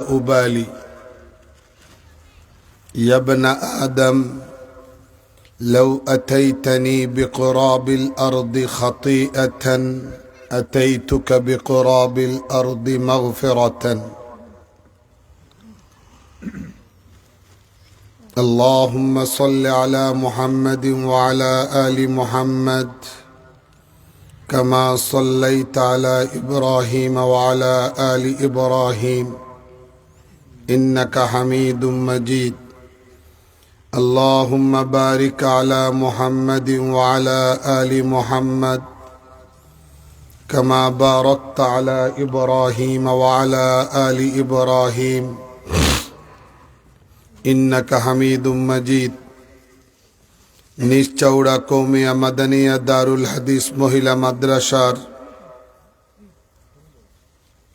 أبالي يا ابن آدم لو أتيتني بقراب الأرض خطيئة أتيتك بقراب الأرض مغفرة اللهم صل على محمد وعلى آل محمد كما صليت على إبراهيم وعلى آل إبراهيم إنك حميد مجيد اللهم بارك على محمد وعلى آل محمد كما باركت على إبراهيم وعلى آل إبراهيم إنك حميد مجيد নিশ্চৌড়া কৌমিয়া মাদানিয়া দারুল হাদিস মহিলা মাদ্রাসার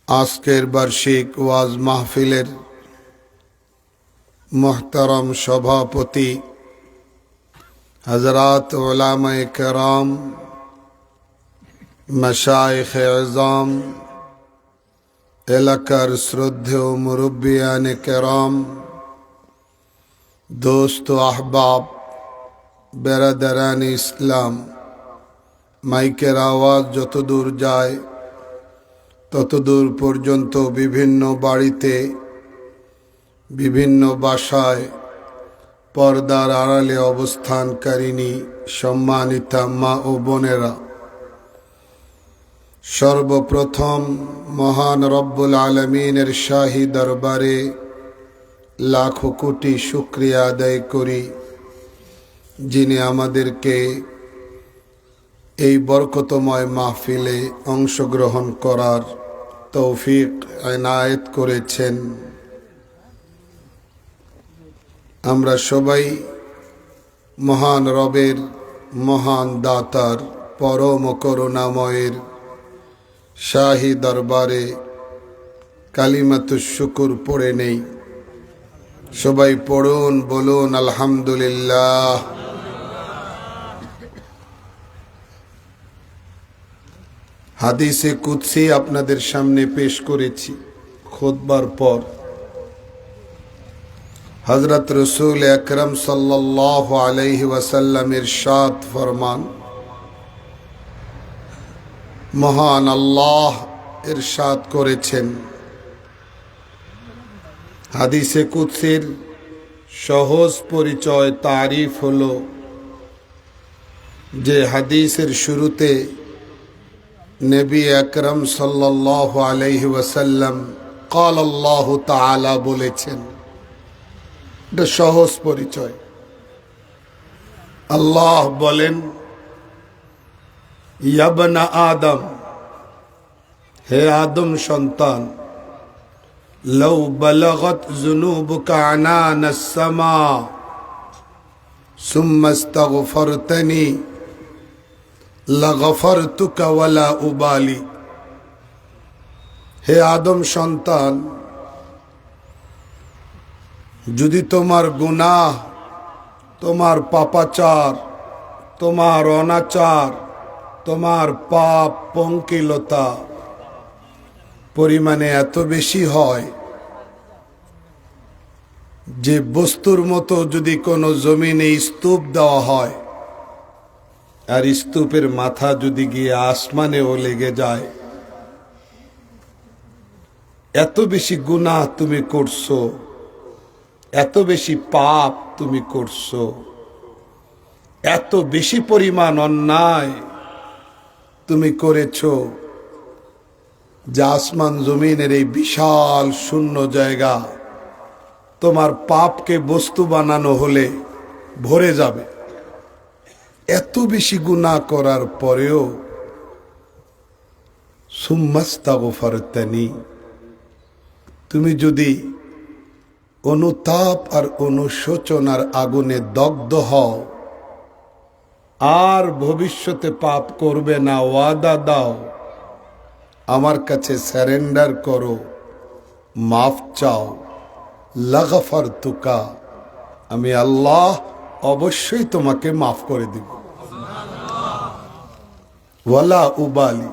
আজকের বার্ষিক ওয়াজ মাহফিলের মোহতারম সভাপতি হজরত ওলামায় কেরাম, মশাইখ আজম, এলাকার শ্রদ্ধেয় মুরব্বিয়ান কেরাম, দোস্ত আহবাব, বেরাদারান ইসলাম, মাইকের আওয়াজ যত দূর যায় তত দূর পর্যন্ত বিভিন্ন বাড়িতে বিভিন্ন বাসায় পর্দার আড়ালে অবস্থানকারিণী সম্মানিতা মা ও বোনেরা। সর্বপ্রথম মহান রব্বুল আলমিনের শাহী দরবারে লাখো কোটি শুক্রিয়া আদায় করি, যিনি আমাদেরকে এই বরকতময় মাহফিলে অংশগ্রহণ করার তৌফিক এনায়েত করেছেন। আমরা সবাই মহান রবের মহান দাতার পরম করুণাময়ের শাহী দরবারে কালিমাতু শুকুর পড়ে নেই। সবাই পড়ুন, বলুন, আলহামদুলিল্লাহ। হাদিসে কুৎসি আপনাদের সামনে পেশ করেছি। খোদবার পর হজরত রসুল আকরম সাল্লাহ আলহি ওয়াসাল্লামের সাত ফরমান, মহান আল্লাহ এরশাদ করেছেন। হাদিসে কুৎসির সহজ পরিচয় তারিফ হল যে হাদিসের শুরুতে নবী আকরম সাল্লাহ আলহি ওয়াসাল্লাম কল আল্লাহ তালা বলেছেন এটা সহজ পরিচয়। আল্লাহ বলেন, ইয়াবনা আদম, হে আদম সন্তান লৌ বলগত জুনুবুকা আনানসমা সুম্মস্তগফরতনি লগফরতুকা ওয়ালা উবালি। হে আদম সন্তান যদি তোমার গুনাহ, তোমার পাপাচার, তোমার অনাচার, তোমার পাপ পঙ্কিলতা পরিমাণে এত বেশি হয় যে বস্তুর মতো যদি কোনো জমিনে স্তূপ দেওয়া হয়, আর স্তূপের মাথা যদি গিয়ে আসমানেও লেগে যায়, এত বেশি গুনাহ তুমি করছ। এত বেশি পাপ তুমি করছ। এত বেশি পরিমাণ অন্যায় তুমি করেছ। যে আসমান জমিনের এই বিশাল শূন্য জায়গা, তোমার পাপকে বস্তু বানানো হলে ভরে যাবে। এত বেশি গুণা করার পরেও সুম্মাস্তাগফারতানি, তুমি যদি অনুতাপ আর অনুশোচনার আগুনে দগ্ধ হও। আর ভবিষ্যতে পাপ করবে না, ওয়াদা দাও। আমার কাছে স্যারেন্ডার করো, মাফ চাও। লাগাফার তুকা, আমি আল্লাহ অবশ্যই তোমাকে মাফ করে দিব। ওয়ালা উবালি,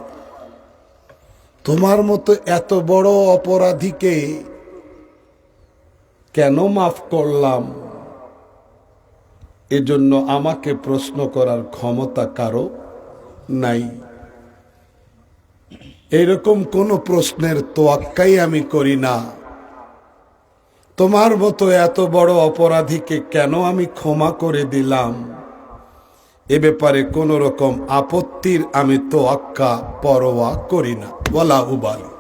তোমার মতো এত বড় অপরাধীকে কেন মাফ করলাম? এজন্য আমাকে প্রশ্ন করার ক্ষমতা কারও নাই। এরকম কোনো প্রশ্নের তোয়াক্কাই আমি করি না। তোমার মতো এত বড় অপরাধীকে কেন আমি ক্ষমা করে দিলাম? এ ব্যাপারে কোন রকম আপত্তির আমি তোয়াক্কা, পরোয়া করি না। বলা উবাল।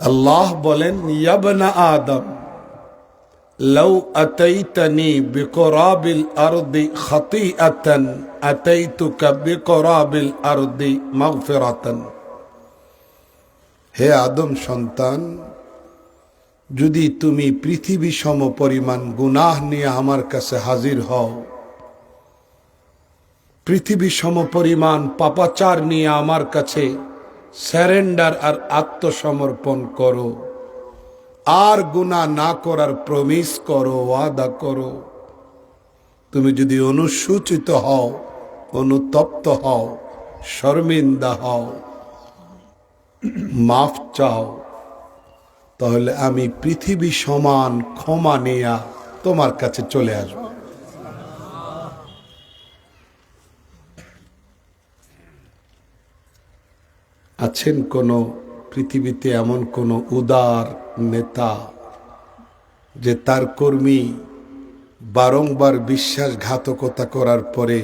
আল্লাহ বলেন, ইয়াবনা আদম, লউ আতাইতানি বিকরাবিল আরদি খাতিআতান, আতাইতুকা বিকরাবিল আরদি মাগফিরাতান। হে আদম সন্তান, যদি তুমি পৃথিবী সম পরিমাণ গুনাহ নিয়ে আমার কাছে হাজির হও, পৃথিবী সম পরিমাণ পাপাচার নিয়ে আমার কাছে স্যারেন্ডার আর আত্মসমর্পণ করো। আর গুণা না করার প্রমিস করো, ওয়াদা করো। তুমি যদি অনুসূচিত হও, অনুতপ্ত হও, শর্মিন্দা হও, মাফ চাও, তাহলে আমি পৃথিবী সমান ক্ষমা নিয়া তোমার কাছে চলে আসব। আছেন কোন পৃথিবীতে এমন কোন উদার নেতা যে তার কর্মী বারংবার বিশ্বাসঘাতকতা করার পরে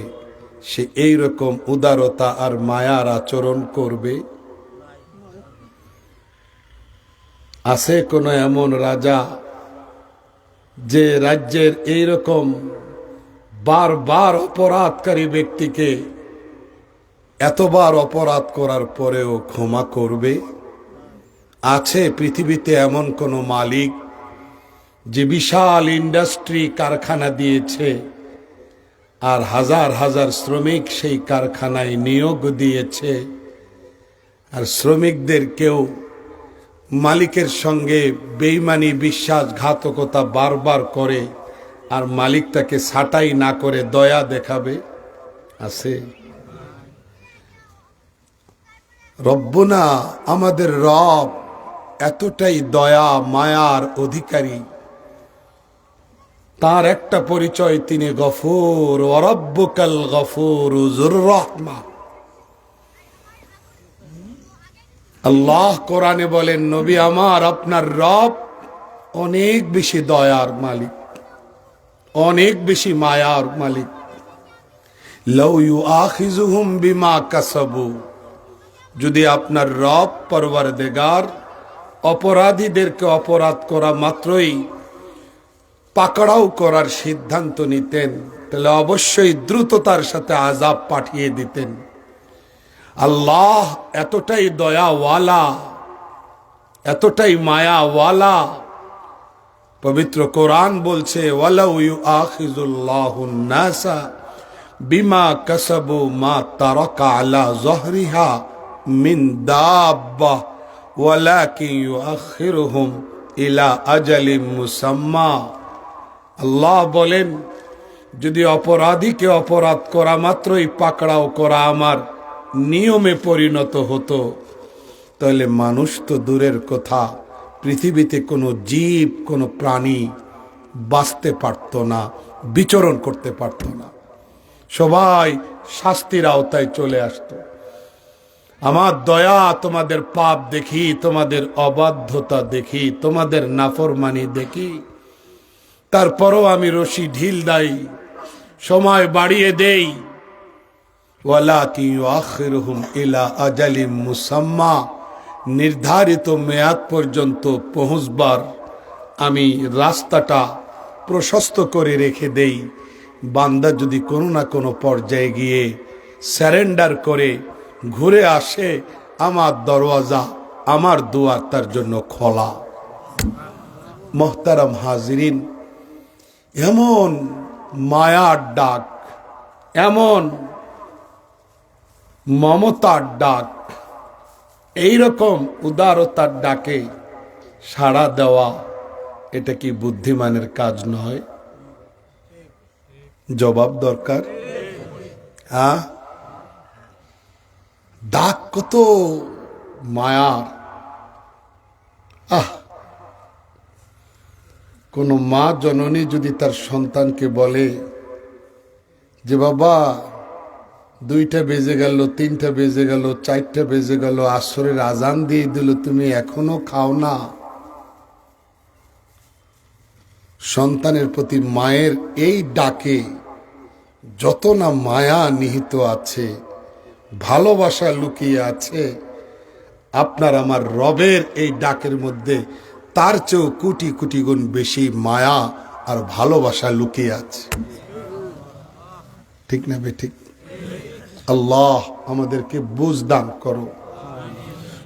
সে এই রকম উদারতা আর মায়ার আচরণ করবে? আছে কোন এমন রাজা যে রাজ্যের এই রকম বারবার অপরাধকারী ব্যক্তিকে এতবার অপরাধ করার পরেও ক্ষমা করবে? আছে পৃথিবীতে এমন কোন মালিক যে বিশাল ইন্ডাস্ট্রি কারখানা দিয়েছে আর হাজার হাজার শ্রমিক সেই কারখানায় নিয়োগ দিয়েছে? আর শ্রমিকদের কেউ মালিকের সঙ্গে বেইমানি, বিশ্বাসঘাতকতা বারবার করে আর মালিক তাকে ছাটাই না করে দয়া দেখাবে? আছে। রব্বনা, আমাদের রব এতটাই দয়া, মায়ার অধিকারী। তার একটা পরিচয় তিনি গফুর অরব্বকাল গফুর রহমা আল্লাহ কোরআনে বলেন, নবী আমার, আপনার রব অনেক বেশি দয়ার মালিক, অনেক বেশি মায়ার মালিক। লৌ ইউ আখিজুহুম বিমা কাসাবু। যদি আপনার রব পরবার দেগার অপরাধীদেরকে অপরাধ করা মাত্রই পাকড়াও করার সিদ্ধান্ত নিতেন, তাহলে অবশ্যই দ্রুততার সাথে আজাব পাঠিয়ে দিতেন। আল্লাহ এতটাই দয়াওয়ালা, এতটাই মায়াওয়ালা। পবিত্র কোরআন বলছে বিমা কাসাবু মা তারকা আলা যহরিহা। মিন দাব্বাহ ওয়ালাকিন ইউআখিরুহুম ইলা আজালিম মুসাম্মা। আল্লাহ বলেন, যদি অপরাধীকে অপরাধ করা মাত্রই পাকড়াও করা আমার নিয়মে পরিণত হতো, তাহলে মানুষ তো দূরের কথা, পৃথিবীতে কোনো জীব, কোনো প্রাণী বাঁচতে পারত না, বিচরণ করতে পারত না। সবাই শাস্তির আওতায় চলে আসতো। আমার দয়া তোমাদের পাপ দেখি, তোমাদের অবাধ্যতা দেখি, তোমাদের নাফরমানি দেখি। তারপরও আমি রশি ঢিল দাই, সময় বাড়িয়ে দেই। মুসাম্মা, নির্ধারিত মেয়াদ পর্যন্ত পৌঁছবার আমি রাস্তাটা প্রশস্ত করে রেখে দেই। বান্দা যদি কোনো না কোনো পর্যায়ে গিয়ে স্যারেন্ডার করে ঘুরে আসে আমার দরওয়াজা, আমার দুয়ার তার জন্য খোলা। মোহতারাম হাজিরিন, এমন মায়ার ডাক, এমন মমতার ডাক, এইরকম উদারতার ডাকে সাড়া দেওয়া, এটা কি বুদ্ধিমানের কাজ নয়? জবাব দরকার? হ্যাঁ? ডাক কত মায়ার। আহ। কোনো মা জননী যদি তার সন্তানকে বলে যে, বাবা, দুইটা বেজে গেল, তিনটা বেজে গেল, চারটা বেজে গেল, আসরের আজান দিয়ে দিল, তুমি এখনও খাও না? সন্তানের প্রতি মায়ের এই ডাকে যত না মায়া নিহিত আছে ভালোবাসা লুকিয়ে আছে। আপনার আমার রবের এই ডাকের মধ্যে তার চেয়েও কোটি কোটি গুণ বেশি মায়া আর ভালোবাসা লুকিয়ে আছে। ঠিক না বে, ঠিক? আল্লাহ আমাদেরকে বুঝ দান করো।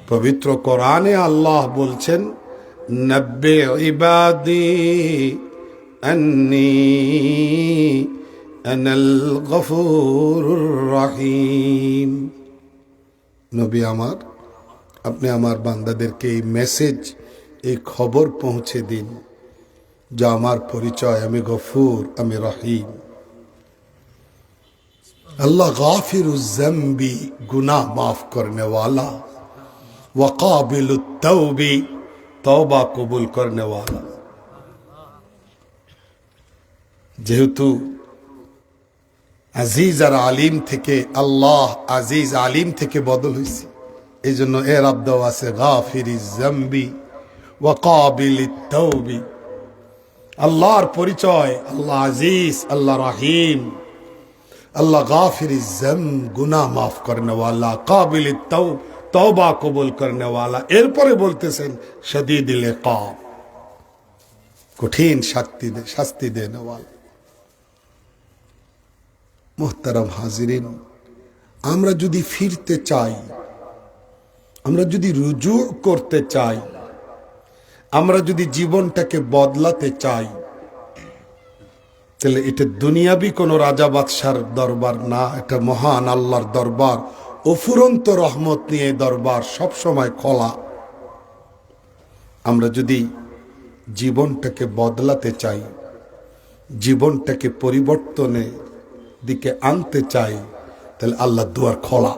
পবিত্র কোরআনে আল্লাহ বলছেন, নব্বে ইবাদি أنا الغفور الرحيم. নবী আমার, আপনি আমার বান্দাদেরকে এই মেসেজ এই খবর পৌঁছে দিন, যা আমার পরিচয়, আমি গফুর, আমি রহিম। আল্লাহ গাফির উজ্জম্বি গুনাহ মাফ করনেওয়ালা ওয়াকাবিল তৌবি তওবা কবুল করনেওয়ালা যেহেতু আজিজ আর আলিম থেকে, আল্লাহ আজিজ আলিম থেকে বদল হয়েছে এই জন্য এর আব্দ আছে তৌবি আল্লাহর পরিচয়, আল্লাহ আজিজ, আল্লাহ রাহিম। আল্লাহ গাফির জম গুনা মাফ করনে ওয়ালা কাবিল তৌ তওবা কবুল করনে ওয়ালা এরপরে বলতেছেন শদীদ কাব কঠিন শাস্তি দে, শাস্তি দেনে ওয়ালা মোহতারাম হাজিরিন, আমরা যদি ফিরতে চাই, আমরা যদি রুজু করতে চাই, আমরা যদি জীবনটাকে বদলাতে চাই, তাহলে এটা দুনিয়াবি কোনো রাজা বাদশার দরবার না, এটা মহান আল্লাহর দরবার, অফুরন্ত রহমত নিয়ে দরবার সব সময় খোলা। আমরা যদি জীবনটাকে বদলাতে চাই, জীবনটাকে পরিবর্তনে দিকে আনতে চাই, তাহলে আল্লাহ দুয়ার খোলা।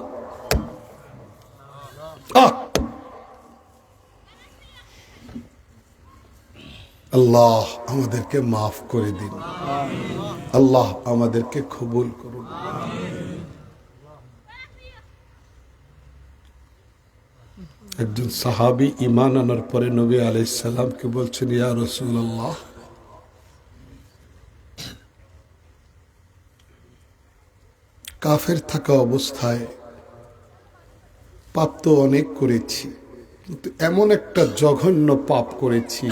আল্লাহ আমাদেরকে মাফ করে দিন। আল্লাহ আমাদেরকে কবুল করুন। একজন সাহাবি ইমান আনার পরে নবী আলাইসাল্লামকে বলছেন, ইয়া রসুল্লাহ কাফের থাকা অবস্থায় পাপ তো অনেক করেছি, কিন্তু এমন একটা জঘন্য পাপ করেছি,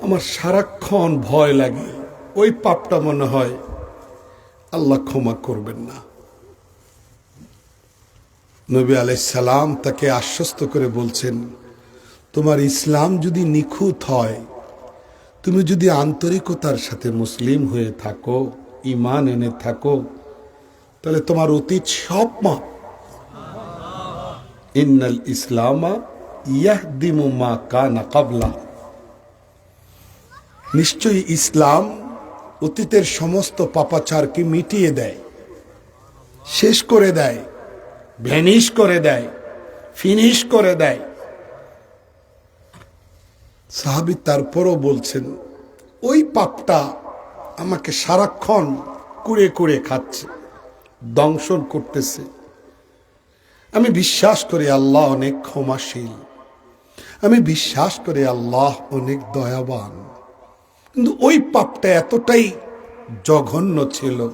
আমার সারাক্ষণ ভয় লাগে। ওই পাপটা মনে হয় আল্লাহ ক্ষমা করবেন না। নবী আলাইসালাম তাকে আশ্বস্ত করে বলছেন, তোমার ইসলাম যদি নিখুঁত হয়, তুমি যদি আন্তরিকতার সাথে মুসলিম হয়ে থাকো ইমান এনে থাকো তাহলে তোমার অতীত সব মাপ ইন্নাল ইসলামা ইয়াহদিমু মা কানা কাবলা। নিশ্চয়ই ইসলাম অতীতের সমস্ত পাপাচারকে মিটিয়ে দেয়, শেষ করে দেয়, ভ্যানিশ করে দেয়, ফিনিশ করে দেয়। সাহাবি তারপরও বলছেন, ওই পাপটা আমাকে সারাক্ষণ কুড়ে কুড়ে খাচ্ছে। দংশন করতেছে। আমি বিশ্বাস করি আল্লাহ অনেক ক্ষমাশীল। আমি বিশ্বাস করি আল্লাহ অনেক দয়াবান। কিন্তু ওই পাপটা এতটাই জঘন্য ছিল।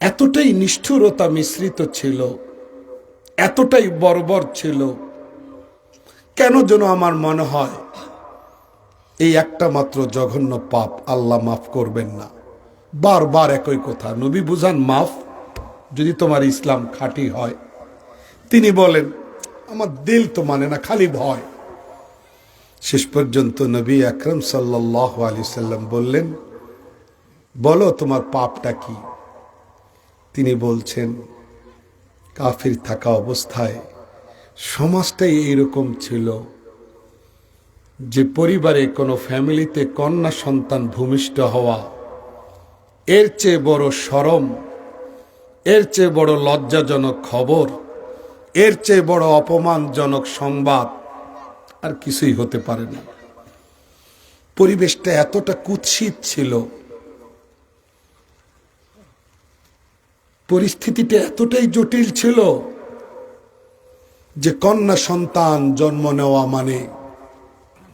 এতটাই নিষ্ঠুরতা মিশ্রিত ছিল। এতটাই বর্বর ছিল। কেন যেন আমার মনে হয়, এই একটা মাত্র জঘন্য পাপ আল্লাহ মাফ করবেন না। বারবার একই কথা। নবী বুঝান, মাফ, যদি তোমার ইসলাম খাঁটি হয়। তিনি বলেন, আমার দিল তো মানে না, খালি ভয়। শেষ পর্যন্ত নবী আকরম সাল্লাহ আলি সাল্লাম বললেন, বলো তোমার পাপটা কি? তিনি বলছেন, কাফির থাকা অবস্থায় সমাজটাই এইরকম ছিল যে পরিবারে কোনো ফ্যামিলিতে কন্যা সন্তান ভূমিষ্ঠ হওয়া এর চেয়ে বড় সরম, এর চেয়ে বড় লজ্জাজনক খবর, এর চেয়ে বড় অপমানজনক সংবাদ আর কিছুই হতে পারে না। পরিবেশটা এতটা কুৎসিত ছিল, পরিস্থিতিটা এতটাই জটিল ছিল যে কন্যা সন্তান জন্ম নেওয়া মানে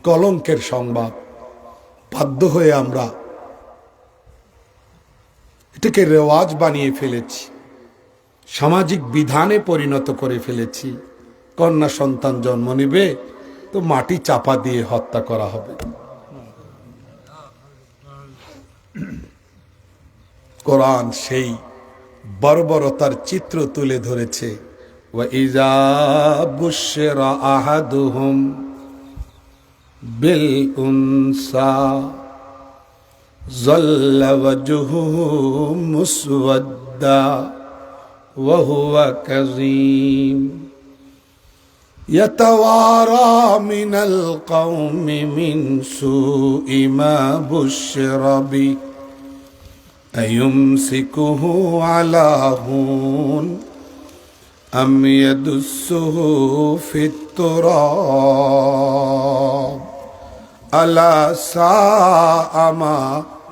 কলঙ্কের সংবাদ। বাধ্য হয়ে আমরা এটাকে রেওয়াজ বানিয়ে ফেলেছি। সামাজিক বিধানে পরিণত করে ফেলেছি। কন্যা সন্তান জন্ম নেবে, তো মাটি চাপা দিয়ে হত্যা করা হবে। কোরআন সেই বর্বরতার চিত্র তুলে ধরেছে। বেল বিল উনসা ظل وجهه مسودا وهو كظيم يتوارى من القوم من سوء ما بشر به أيمسكه على هون أم يدسه في التراب ألا ساء ما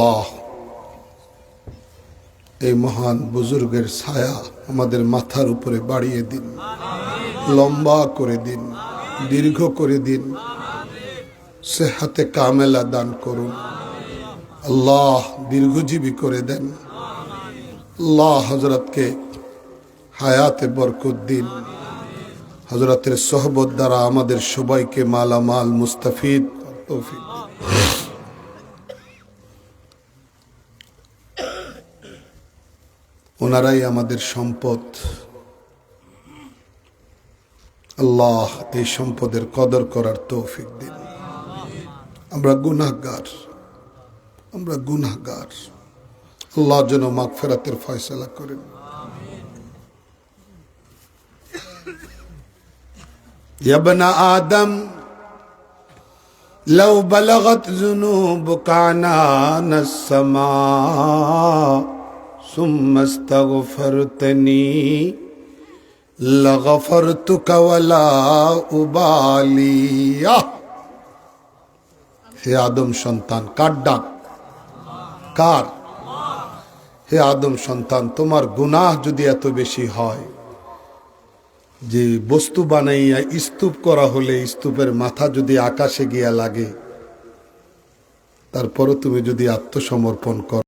আল্লাহ, এই মহান বুজুর্গের ছায়া আমাদের মাথার উপরে বাড়িয়ে দিন, লম্বা করে দিন, দীর্ঘ করে দিন, সেহাতে কামেলা দান করুন। আল্লাহ দীর্ঘজীবী করে দেন। আল্লাহ হজরতকে হায়াতে বরকত দিন। হজরতের সহবত দ্বারা আমাদের সবাইকে মালামাল মুস্তাফিদ, তৌফিক। ওনারাই আমাদের সম্পদ আল্লাহ এই সম্পদের কদর করার তৌফিক দিন আমরা গুনাহগার আমরা গুনাহগার আল্লাহ যেন মাগফেরাতের ফয়সলা করেন يا ابن آدم لو بلغت ذنوبك عنان السماء ثم استغفرتني لغفرتك ولا أبالي আহ! হে আদম সন্তান কার ডাক কার হে আদম সন্তান তোমার গুনাহ যদি এত বেশি হয় যে বস্তু বানাইয়া স্তূপ করা হলে স্তূপের মাথা যদি আকাশে গিয়া লাগে তারপরও তুমি যদি আত্মসমর্পণ করো